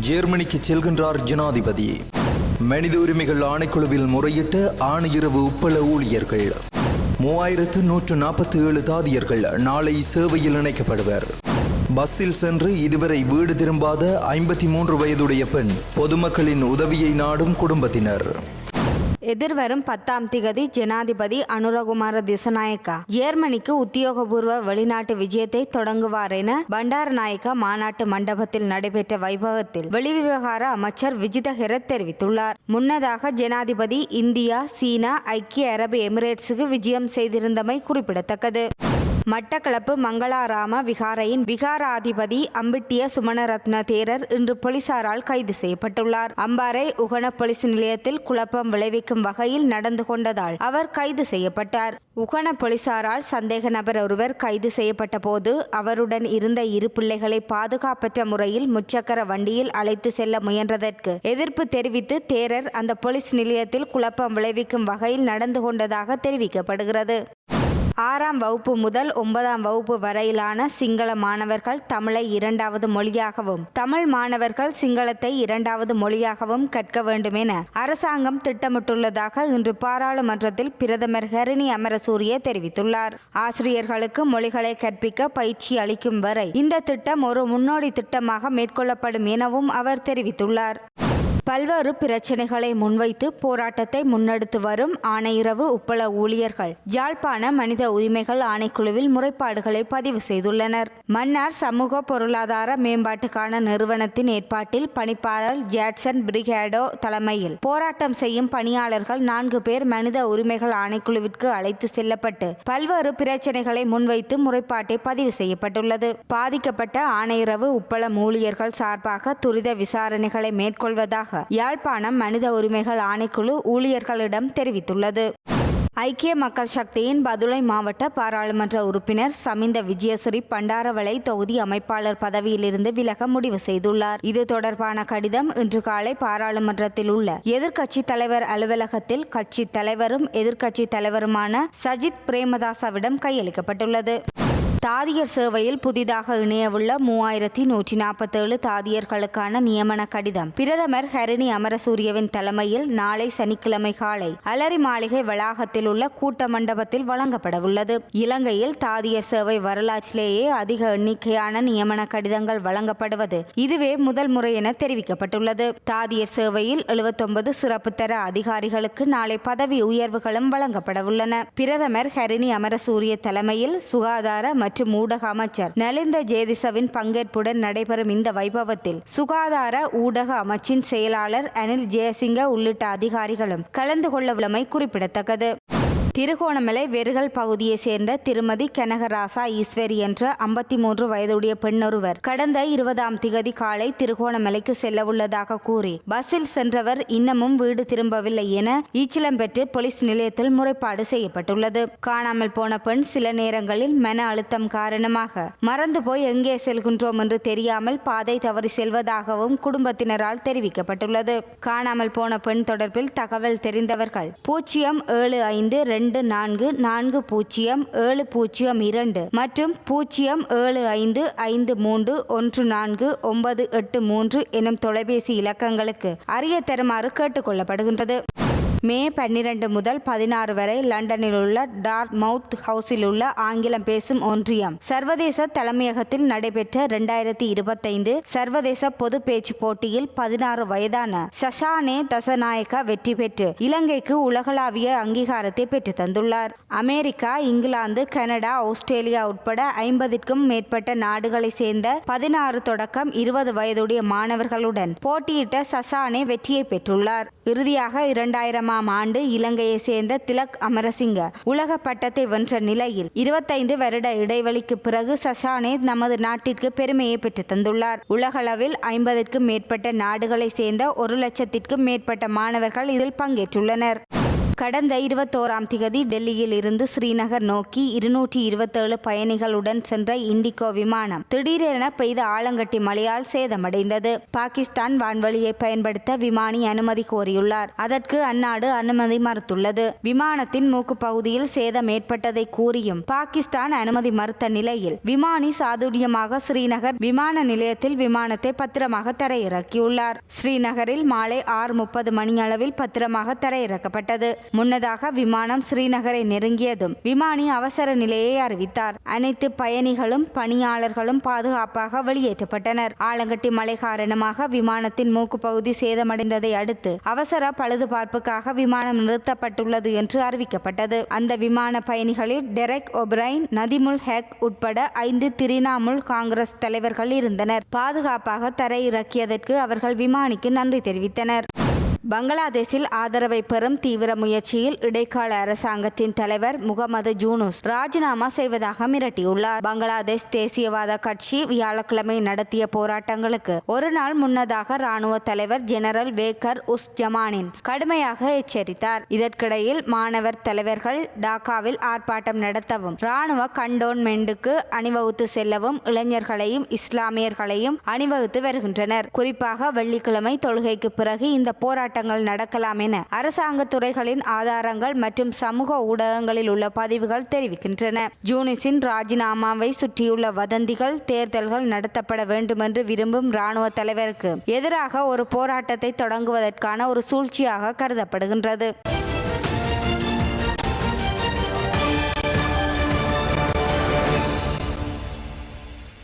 ஜெர்மனிக்கு செல்கின்றார் ஜனாதிபதி. மனித உரிமைகள் ஆணைக்குழுவில் முறையிட்ட ஆணையிரவு உப்பள ஊழியர்கள். மூவாயிரத்து நூற்று நாற்பத்தி ஏழு தாதியர்கள் நாளை சேவையில் இணைக்கப்படுவர். பஸ்ஸில் சென்று இதுவரை வீடு திரும்பாத ஐம்பத்தி மூன்று வயதுடைய பெண் பொதுமக்களின் உதவியை நாடும் குடும்பத்தினர். எதிர்வரும் பத்தாம் திகதி ஜனாதிபதி அனுரகுமார திசநாயக்கா. ஜேர்மனிக்கு உத்தியோகபூர்வ வெளிநாட்டு விஜயத்தை தொடங்குவார் என பண்டாரநாயக்கா மாநாட்டு மண்டபத்தில் நடைபெற்ற வைபவத்தில் வெளிவிவகார அமைச்சர் விஜித ஹெரத் தெரிவித்துள்ளார். முன்னதாக ஜனாதிபதி இந்தியா சீனா ஐக்கிய அரபு எமிரேட்ஸுக்கு விஜயம் செய்திருந்தமை குறிப்பிடத்தக்கது. மட்டக்களப்பு மங்களாராம விகாரையின் விகாராதிபதி அம்பிட்டிய சுமணரத்ன தேரர் இன்று போலீசாரால் கைது செய்யப்பட்டுள்ளார். அம்பாறை உகன போலீஸ் நிலையத்தில் குழப்பம் விளைவிக்கும் வகையில் நடந்து கொண்டதால் அவர் கைது செய்யப்பட்டார். உகன போலீசாரால் சந்தேக நபர் ஒருவர் கைது செய்யப்பட்ட போது அவருடன் இருந்த இரு பிள்ளைகளை பாதுகாப்பற்ற முறையில் முச்சக்கர வண்டியில் அழைத்து செல்ல முயன்றதற்கு எதிர்ப்பு தெரிவித்து தேரர் அந்த போலீஸ் நிலையத்தில் குழப்பம் விளைவிக்கும் வகையில் நடந்து கொண்டதாக தெரிவிக்கப்படுகிறது. ஆறாம் வகுப்பு முதல் ஒன்பதாம் வகுப்பு வரையிலான சிங்கள மாணவர்கள் தமிழை இரண்டாவது மொழியாகவும் தமிழ் மாணவர்கள் சிங்களத்தை இரண்டாவது மொழியாகவும் கற்க வேண்டும் என அரசாங்கம் திட்டமிட்டுள்ளதாக இன்று பாராளுமன்றத்தில் பிரதமர் ஹரிணி அமரசூரிய தெரிவித்துள்ளார். ஆசிரியர்களுக்கு மொழிகளை கற்பிக்க பயிற்சி அளிக்கும் வரை இந்த திட்டம் ஒரு முன்னோடி திட்டமாக மேற்கொள்ளப்படும் எனவும் அவர் தெரிவித்துள்ளார். பல்வேறு பிரச்சனைகளை முன்வைத்து போராட்டத்தை முன்னெடுத்து வரும் ஆணையிரவு உப்பள ஊழியர்கள் யாழ்ப்பாண மனித உரிமைகள் ஆணைக்குழுவில் முறைப்பாடுகளை பதிவு செய்துள்ளனர். மன்னார் சமூக பொருளாதார மேம்பாட்டுக்கான நிறுவனத்தின் ஏற்பாட்டில் பணிப்பாளர் ஜேட்சன் பிரிகேடோ தலைமையில் போராட்டம் செய்யும் பணியாளர்கள் நான்கு பேர் மனித உரிமைகள் ஆணைக்குழுவிற்கு அழைத்து செல்லப்பட்டு பல்வேறு பிரச்சனைகளை முன்வைத்து முறைப்பாட்டை பதிவு செய்யப்பட்டுள்ளது. பாதிக்கப்பட்ட ஆணையரவு உப்பளம் ஊழியர்கள் சார்பாக துரித விசாரணைகளை மேற்கொள்வதாக யாழ்ப்பாணம் மனித உரிமைகள் ஆணைக்குழு ஊழியர்களிடம் தெரிவித்துள்ளது. ஐக்கிய மக்கள் சக்தியின் பதுளை மாவட்ட பாராளுமன்ற உறுப்பினர் சமிந்த விஜயஸ்ரீ பண்டாரவளை தொகுதி அமைப்பாளர் பதவியிலிருந்து விலக முடிவு செய்துள்ளார். இது தொடர்பான கடிதம் இன்று காலை பாராளுமன்றத்தில் உள்ள எதிர்க்கட்சி தலைவர் அலுவலகத்தில் கட்சி தலைவரும் எதிர்க்கட்சி தலைவருமான சஜித் பிரேமதாசவிடம் கையளிக்கப்பட்டுள்ளது. தாதியர் சேவையில் புதிதாக இணையவுள்ள மூவாயிரத்தி நூற்றி நாற்பத்தேழு தாதியர்களுக்கான நியமன கடிதம். பிரதமர் ஹரிணி அமரசூரியவின் தலைமையில் நாளை சனிக்கிழமை காலை அலரி மாளிகை வளாகத்தில் உள்ள கூட்ட மண்டபத்தில் வழங்கப்படவுள்ளது. இலங்கையில் தாதியர் சேவை வரலாற்றிலேயே அதிக எண்ணிக்கையான நியமன கடிதங்கள் வழங்கப்படுவது இதுவே முதல் முறை என தெரிவிக்கப்பட்டுள்ளது. தாதியர் சேவையில் எழுபத்தொன்பது சிறப்பு தர அதிகாரிகளுக்கு நாளை பதவி உயர்வுகளும் வழங்கப்படவுள்ளன. பிரதமர் ஹரிணி அமரசூரிய தலைமையில் சுகாதார மற்றும் ஊடக அமைச்சர் நலிந்த ஜேதிசவின் பங்கேற்புடன் நடைபெறும் இந்த வைபவத்தில் சுகாதார ஊடக அமைச்சின் செயலாளர் அனில் ஜெயசிங்க உள்ளிட்ட அதிகாரிகளும் கலந்து கொள்ளவுள்ளமை குறிப்பிடத்தக்கது. திருகோணமலை வெறுகல் பகுதியை சேர்ந்த திருமதி கனகராசா ஈஸ்வரி என்ற ஐம்பத்தி மூன்று வயதுடைய பெண்ணொருவர் கடந்த இருபதாம் திகதி காலை திருகோணமலைக்கு செல்லவுள்ளதாக கூறி பஸ்ஸில் சென்றவர் இன்னமும் வீடு திரும்பவில்லை என ஈச்சிலம்பெற்று போலீஸ் நிலையத்தில் முறைப்பாடு செய்யப்பட்டுள்ளது. காணாமல் போன பெண் சில நேரங்களில் மன அழுத்தம் காரணமாக மறந்து போய் எங்கே செல்கின்றோம் என்று தெரியாமல் பாதை தவறி செல்வதாகவும் குடும்பத்தினரால் தெரிவிக்கப்பட்டுள்ளது. காணாமல் போன பெண் தொடர்பில் தகவல் தெரிந்தவர்கள் பூஜ்ஜியம் ஏழு ஐந்து ரெண்டு நான்கு நான்கு பூஜ்ஜியம் ஏழு பூஜ்ஜியம் இரண்டு மற்றும் பூஜ்ஜியம் ஏழு ஐந்து ஐந்து மூன்று ஒன்று நான்கு ஒன்பது எட்டு மூன்று எனும் தொலைபேசி இலக்கங்களுக்கு அறிய தருமாறு கேட்டுக்கொள்ளப்படுகின்றது. மே பன்னிரண்டு முதல் பதினாறு வரை லண்டனில் உள்ள டார்க் மவுத் ஹவுஸில் உள்ள ஆங்கிலம் பேசும் ஒன்றியம். சர்வதேச தலைமையகத்தில் நடைபெற்ற இரண்டாயிரத்தி இருபத்தைந்து சர்வதேச பொது பேச்சு போட்டியில் பதினாறு வயதான சஷானே தசநாயக்கா வெற்றி பெற்று இலங்கைக்கு உலகளாவிய அங்கீகாரத்தை பெற்று தந்துள்ளார். அமெரிக்கா இங்கிலாந்து கனடா ஆஸ்திரேலியா உட்பட ஐம்பதிற்கும் மேற்பட்ட நாடுகளை சேர்ந்த பதினாறு தொடக்கம் இருபது வயதுடைய மாணவர்களுடன் போட்டியிட்ட சசானே வெற்றியை பெற்றுள்ளார். இறுதியாக இரண்டாயிரம் இரண்டாயிரமாம் ஆண்டு இலங்கையை சேர்ந்த திலக் அமரசிங்க உலக பட்டத்தை வென்ற நிலையில் இருபத்தைந்து வருட இடைவெளிக்கு பிறகு சசானே நமது நாட்டிற்கு பெருமையை பெற்று தந்துள்ளார். உலகளவில் ஐம்பதுக்கும் மேற்பட்ட நாடுகளை சேர்ந்த ஒரு லட்சத்திற்கும் மேற்பட்ட மாணவர்கள் இதில் பங்கேற்றுள்ளனர். கடந்த இருபத்தோராம் திகதி டெல்லியில் இருந்து ஸ்ரீநகர் நோக்கி இருநூற்றி இருபத்தேழு பயணிகளுடன் சென்ற இண்டிகோ விமானம். திடீரென பெய்த ஆலங்கட்டி மழையால் சேதமடைந்தது. பாகிஸ்தான் வான்வழியை பயன்படுத்த விமானி அனுமதி கோரியுள்ளார். அதற்கு அந்நாடு அனுமதி மறுத்துள்ளது. விமானத்தின் மூக்கு பகுதியில் சேதம் ஏற்பட்டதை கூறியும் பாகிஸ்தான் அனுமதி மறுத்த நிலையில் விமானி சாதுரியமாக ஸ்ரீநகர் விமான நிலையத்தில் விமானத்தை பத்திரமாக தரையிறக்கியுள்ளார். ஸ்ரீநகரில் மாலை ஆறு முப்பது மணியளவில் பத்திரமாக தரையிறக்கப்பட்டது. முன்னதாக விமானம் ஸ்ரீநகரை நெருங்கியதும் விமானி அவசர நிலையை அறிவித்தார். அனைத்து பயணிகளும் பணியாளர்களும் பாதுகாப்பாக வெளியேற்றப்பட்டனர். ஆலங்கட்டி மழை காரணமாக விமானத்தின் மூக்கு பகுதி சேதமடைந்ததை அடுத்து அவசர பழுதுபார்ப்புக்காக விமானம் நிறுத்தப்பட்டுள்ளது என்று அறிவிக்கப்பட்டது. அந்த விமான பயணிகளில் டெரெக் ஒப்ரைன் நதிமுல் ஹெக் உட்பட ஐந்து திரிணாமுல் காங்கிரஸ் தலைவர்கள் இருந்தனர். பாதுகாப்பாக தரையிறக்கியதற்கு அவர்கள் விமானிக்கு நன்றி தெரிவித்தனர். பங்களாதேஷில் ஆதரவை பெறும் தீவிர முயற்சியில் இடைக்கால அரசாங்கத்தின் தலைவர் முகமது ஜூனுஸ் ராஜினாமா செய்வதாக மிரட்டியுள்ளார். பங்களாதேஷ் தேசியவாத கட்சி வியாழக்கிழமை நடத்திய போராட்டங்களுக்கு ஒரு நாள் முன்னதாக ராணுவ தலைவர் ஜெனரல் வேக்கர் உஸ் ஜமானின் கடுமையாக எச்சரித்தார். இதற்கிடையில் மாணவர் தலைவர்கள் டாக்காவில் ஆர்ப்பாட்டம் நடத்தவும் ராணுவ கண்டோன்மெண்டுக்கு அணிவகுத்து செல்லவும் இளைஞர்களையும் இஸ்லாமியர்களையும் அணிவகுத்து வருகின்றனர். குறிப்பாக வெள்ளிக்கிழமை தொழுகைக்கு பிறகு இந்த போராட்டம் போராட்டங்கள் நடக்கலாம் என அரசாங்க துறைகளின் ஆதாரங்கள் மற்றும் சமூக ஊடகங்களில் உள்ள பதிவுகள் தெரிவிக்கின்றன. ஜூனிஸின் ராஜினாமாவை சுற்றியுள்ள வதந்திகள் தேர்தல்கள் நடத்தப்பட வேண்டுமென்று விரும்பும் இராணுவ தலைவருக்கு எதிராக ஒரு போராட்டத்தை தொடங்குவதற்கான ஒரு சூழ்ச்சியாக கருதப்படுகின்றது.